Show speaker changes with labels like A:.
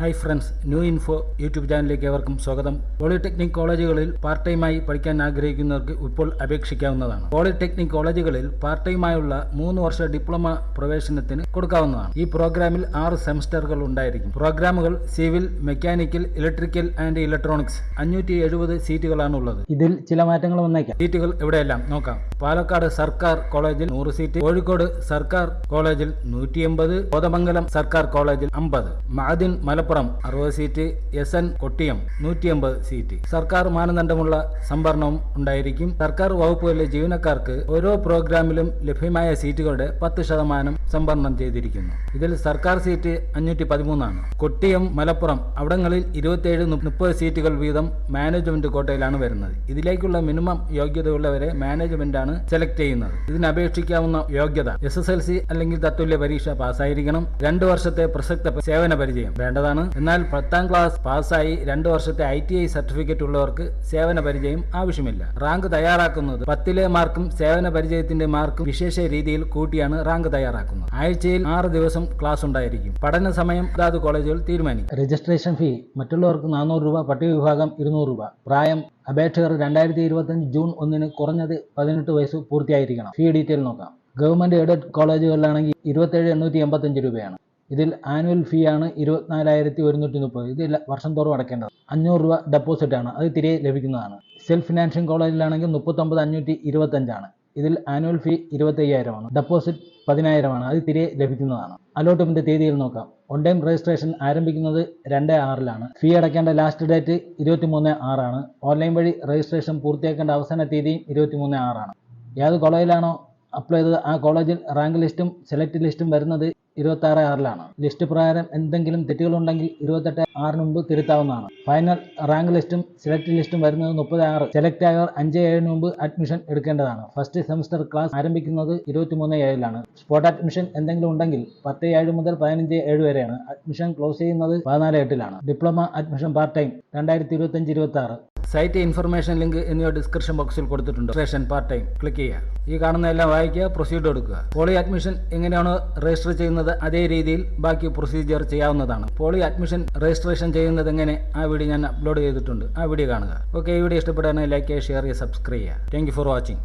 A: Hi friends new info YouTube ചാനലിലേക്ക് ഏവർക്കും സ്വാഗതം. പോളിടെക്നിക് കോളേജുകളിൽ പാർട്ട് ടൈമായി പഠിക്കാൻ ആഗ്രഹിക്കുന്നവർക്ക് ഇപ്പോൾ അപേക്ഷിക്കാവുന്നതാണ്. പോളിടെക്നിക് കോളേജുകളിൽ പാർട്ട് ടൈമായുള്ള മൂന്ന് വർഷ ഡിപ്ലോമ പ്രവേശനത്തിന് കൊടുക്കാവുന്നതാണ്. ഈ പ്രോഗ്രാമിൽ ആറ് സെമസ്റ്ററുകൾ ഉണ്ടായിരിക്കും. പ്രോഗ്രാമുകൾ civil mechanical electrical and electronics അഞ്ഞൂറ്റി എഴുപത് സീറ്റുകളാണ് ഉള്ളത് ഇതിൽ ചില മാറ്റങ്ങൾ വന്നേക്കാം. സീറ്റുകൾ എവിടെയെല്ലാം? നോക്കാം. പാലക്കാട് സർക്കാർ കോളേജിൽ നൂറ് സീറ്റ് കോഴിക്കോട് സർക്കാർ കോളേജിൽ നൂറ്റി എൺപത് കോതമംഗലം സർക്കാർ കോളേജിൽ അമ്പത് മഅദിൻ മലപ്പുറം അറുപത് സീറ്റ് എസ് എൻ കൊട്ടിയം നൂറ്റി എൺപത് സീറ്റ്. സർക്കാർ മാനദണ്ഡമുള്ള സംവരണവും ഉണ്ടായിരിക്കും. സർക്കാർ വകുപ്പുകളിലെ ജീവനക്കാർക്ക് ഓരോ പ്രോഗ്രാമിലും ലഭ്യമായ സീറ്റുകളുടെ പത്ത് ശതമാനം സംവരണം ചെയ്തിരിക്കുന്നു. ഇതിൽ സർക്കാർ സീറ്റ് അഞ്ഞൂറ്റി പതിമൂന്നാണ് കൊട്ടിയം മലപ്പുറം അവിടങ്ങളിൽ ഇരുപത്തിയേഴ് മുപ്പത് സീറ്റുകൾ വീതം മാനേജ്മെന്റ് കോട്ടയിലാണ് വരുന്നത്. ഇതിലേക്കുള്ള മിനിമം യോഗ്യതയുള്ളവരെ മാനേജ്മെന്റാണ് സെലക്ട് ചെയ്യുന്നത്. ഇതിന് അപേക്ഷിക്കാവുന്ന യോഗ്യത എസ് അല്ലെങ്കിൽ തത്തുല്യ പരീക്ഷ പാസ്സായിരിക്കണം. രണ്ടു വർഷത്തെ പ്രസക്ത സേവന പരിചയം വേണ്ടതാണ്. എന്നാൽ പത്താം ക്ലാസ് പാസ്സായി രണ്ട് വർഷത്തെ ഐ ടി ഐ സർട്ടിഫിക്കറ്റ് ഉള്ളവർക്ക് സേവന പരിചയം ആവശ്യമില്ല. റാങ്ക് തയ്യാറാക്കുന്നത് പത്തിലെ മാർക്കും സേവന പരിചയത്തിന്റെ മാർക്കും വിശേഷ രീതിയിൽ കൂട്ടിയാണ് റാങ്ക് തയ്യാറാക്കുന്നത്. ആഴ്ചയിൽ ആറ് ദിവസം ക്ലാസ് ഉണ്ടായിരിക്കും. പഠന സമയം അതാത് കോളേജുകൾ തീരുമാനിക്കും. രജിസ്ട്രേഷൻ ഫീ മറ്റുള്ളവർക്ക് നാനൂറ് രൂപ പട്ടിക വിഭാഗം ഇരുന്നൂറ് രൂപ. പ്രായം അപേക്ഷകർ രണ്ടായിരത്തി ഇരുപത്തഞ്ച് ജൂൺ ഒന്നിന് കുറഞ്ഞത് പതിനെട്ട് വയസ്സ് പൂർത്തിയായിരിക്കണം. ഫീ ഡീറ്റെയിൽ നോക്കാം. ഗവൺമെന്റ് എയ്ഡഡ് കോളേജുകളിലാണെങ്കിൽ ഇരുപത്തേഴ് എണ്ണൂറ്റി എൺപത്തഞ്ച് രൂപയാണ്. ഇതിൽ ആനുവൽ ഫീ ആണ് ഇരുപത്തിനാലായിരത്തി ഒരുന്നൂറ്റി മുപ്പത് ഇത് വർഷം തോറും അടയ്ക്കേണ്ടത് അഞ്ഞൂറ് രൂപ ഡെപ്പോസിറ്റ് ആണ്. അത് തിരികെ ലഭിക്കുന്നതാണ്. സെൽഫ് ഫിനാൻഷ്യൽ കോളേജിലാണെങ്കിൽ മുപ്പത്തൊമ്പത് അഞ്ഞൂറ്റി ഇരുപത്തഞ്ചാണ്. ഇതിൽ ആനുവൽ ഫീ ഇരുപത്തയ്യായിരമാണ്. ഡെപ്പോസിറ്റ് പതിനായിരമാണ്. അത് തിരികെ ലഭിക്കുന്നതാണ്. അലോട്ട്മെന്റ് തീയതിയിൽ നോക്കാം. ഓൺലൈൻ രജിസ്ട്രേഷൻ ആരംഭിക്കുന്നത് രണ്ട് ആറിലാണ്. ഫീ അടയ്ക്കേണ്ട ലാസ്റ്റ് ഡേറ്റ് ഇരുപത്തിമൂന്ന് ആറാണ്. ഓൺലൈൻ വഴി രജിസ്ട്രേഷൻ പൂർത്തിയാക്കേണ്ട അവസാന തീയതിയും ഇരുപത്തിമൂന്ന് ആറാണ്. ഏത് കോളേജിലാണോ അപ്ലൈ ചെയ്തത് ആ കോളേജിൽ റാങ്ക് ലിസ്റ്റും സെലക്ട് ലിസ്റ്റും വരുന്നത് ഇരുപത്തി ആറ് ആറിലാണ്. ലിസ്റ്റ് പ്രകാരം എന്തെങ്കിലും തെറ്റുകളുണ്ടെങ്കിൽ ഇരുപത്തെട്ട് ആറിന് മുമ്പ് തിരുത്താവുന്നതാണ്. ഫൈനൽ റാങ്ക് ലിസ്റ്റും സെലക്ട് ലിസ്റ്റും വരുന്നത് മുപ്പത് ആറ്. സെലക്ട് ആയവർ അഞ്ച് ഏഴിന് മുമ്പ് അഡ്മിഷൻ എടുക്കേണ്ടതാണ്. ഫസ്റ്റ് സെമസ്റ്റർ ക്ലാസ് ആരംഭിക്കുന്നത് ഇരുപത്തിമൂന്ന് ഏഴിലാണ്. സ്പോട്ട് അഡ്മിഷൻ എന്തെങ്കിലും ഉണ്ടെങ്കിൽ പത്ത് ഏഴ് മുതൽ പതിനഞ്ച് ഏഴ് വരെയാണ്. അഡ്മിഷൻ ക്ലോസ് ചെയ്യുന്നത് പതിനാല് എട്ടിലാണ്. ഡിപ്ലോമ അഡ്മിഷൻ പാർട്ട് ടൈം രണ്ടായിരത്തി ഇരുപത്തഞ്ച് ഇരുപത്തി ആറ് സൈറ്റ് ഇൻഫർമേഷൻ ലിങ്ക് എന്നിവ ഡിസ്ക്രിപ്ഷൻ ബോക്സിൽ കൊടുത്തിട്ടുണ്ട്. രജിസ്ട്രേഷൻ പാർട്ട് ടൈം ക്ലിക്ക് ചെയ്യുക. ഈ കാണുന്ന എല്ലാം വായിക്കുക പ്രൊസീഡ് കൊടുക്കുക പോളി അഡ്മിഷൻ എങ്ങനെയാണ് രജിസ്റ്റർ ചെയ്യുന്നത്? അതേ രീതിയിൽ ബാക്കി പ്രൊസീജിയർ ചെയ്യാവുന്നതാണ്. പോളി അഡ്മിഷൻ രജിസ്ട്രേഷൻ ചെയ്യുന്നത് എങ്ങനെ? ആ വീഡിയോ ഞാൻ അപ്ലോഡ് ചെയ്തിട്ടുണ്ട്. ആ വീഡിയോ കാണുക. ഓക്കെ ഈ വീഡിയോ ഇഷ്ടപ്പെടുകയാണെങ്കിൽ ലൈക്ക് ചെയ്യുക ഷെയർ ചെയ്യുക സബ്സ്ക്രൈബ് ചെയ്യുക. Thank for watching